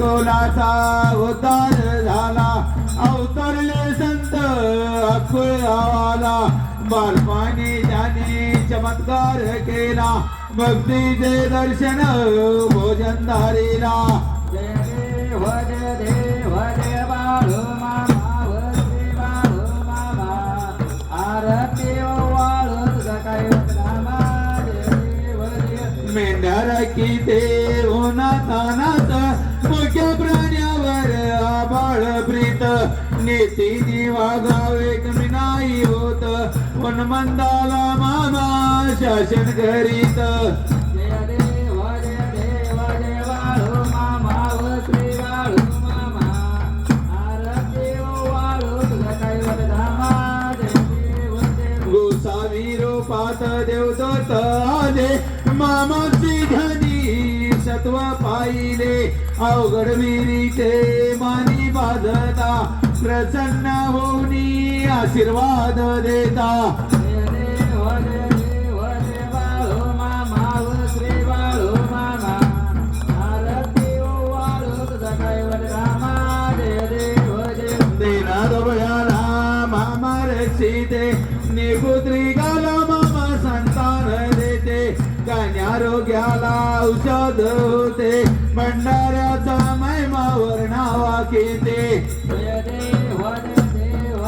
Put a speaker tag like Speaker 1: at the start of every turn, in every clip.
Speaker 1: अकोलाचा अवतार झाला. अवतरले संत अकुळ गावाला बालपाणी त्याने चमत्कार केला. भक्तीचे दर्शन भोजन धारीला.
Speaker 2: जय देव देव बाळू मामा
Speaker 1: की ते होणार मुख्य प्राण्यावर आबाळ प्रीत. नेतीने वागावे कमी नाही होत. पण मंदाला मामा शासन करीत.
Speaker 2: जय देव जय देव मामा वाळू देव
Speaker 1: गोसावी रोपात देवदत्त आले. मामाची धनी तत्व पाहिले अवघड विरीचे मानी बाधता प्रसन्न होऊनी आशीर्वाद देता.
Speaker 2: देव
Speaker 1: देना निपुत्री गाला मामा संतान देते. कन्यारोग्याला औषध होते भंडाऱ्याचा महिमावर वर्णावा केते.
Speaker 2: जय देव देव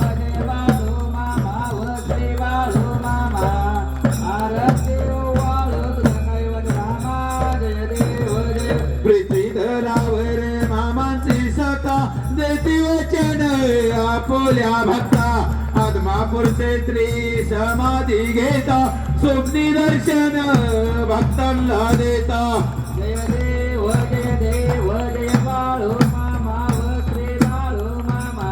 Speaker 1: मामांची सता देती वचन आपोल्या भक्त आदमापूरचे समाधी घेता स्वप्नी दर्शन भक्तांना देता.
Speaker 2: जय देव जय देव जय बाळू मामा व श्री बाळू मामा.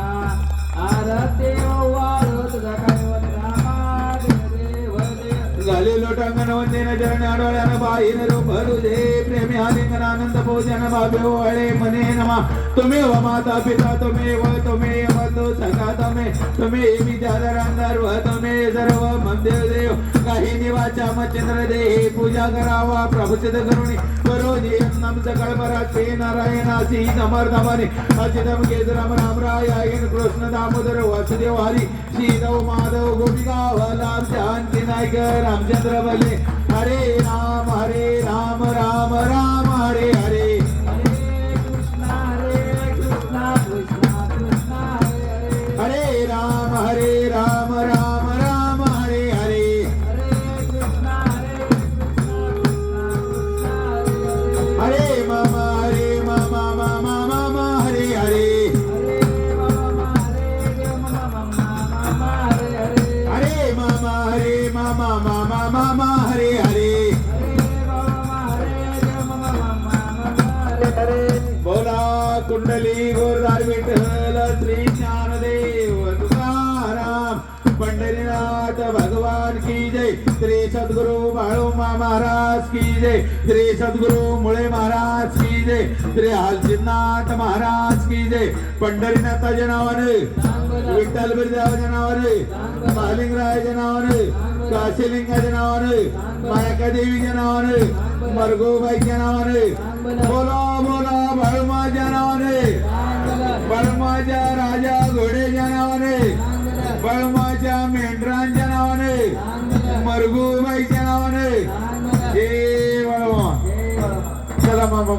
Speaker 2: आरती वाळू तुझा काय वदनामा जय देव.
Speaker 1: झाले लोटांगण चरण आडोळ्यानं प्रेमी आलिंगन आनंद भोजन बाबे ओळे मने नमा. तुम्ही व माता पिता तुम्ही व तुम्ही हो. बंधू सखा तमे तुम्ही विद्याधर अंधर्व तमे सर्व मंदिर देव. काही निवाचा मच्छिंद्र दे पूजा करावा प्रभुसिद्ध करुणी. करोजी नम सकळ पराचे नारायणासी समर्थमने अचितम केतराम राम रायायन कृष्ण दामोदर वासुदेव हरी. श्री नव माधव गोपिका वल्लभ शांती नायक रामचंद्र बले. हरे बोला कुंडली गोरदार विठ्ठल श्री ज्ञानदेव तुकाराम पंढरीनाथ भगवान की जय श्री सद्गुरु बाळूमा महाराज की जय श्री सद्गुरु मुळे महाराज की जय श्री हालसिद्धनाथ महाराज की जय पंढरीनाथाच्या नावाने विठ्ठल बिरदेवाच्या नावाने महालिंगरायाच्या नावाने काशीलिंगाच्या नावाने मायका देवीच्या नावाने मरगोबाईच्या नावाने बोला बाळूमाच्या राजा घोडेच्या नावाने बाळूमाच्या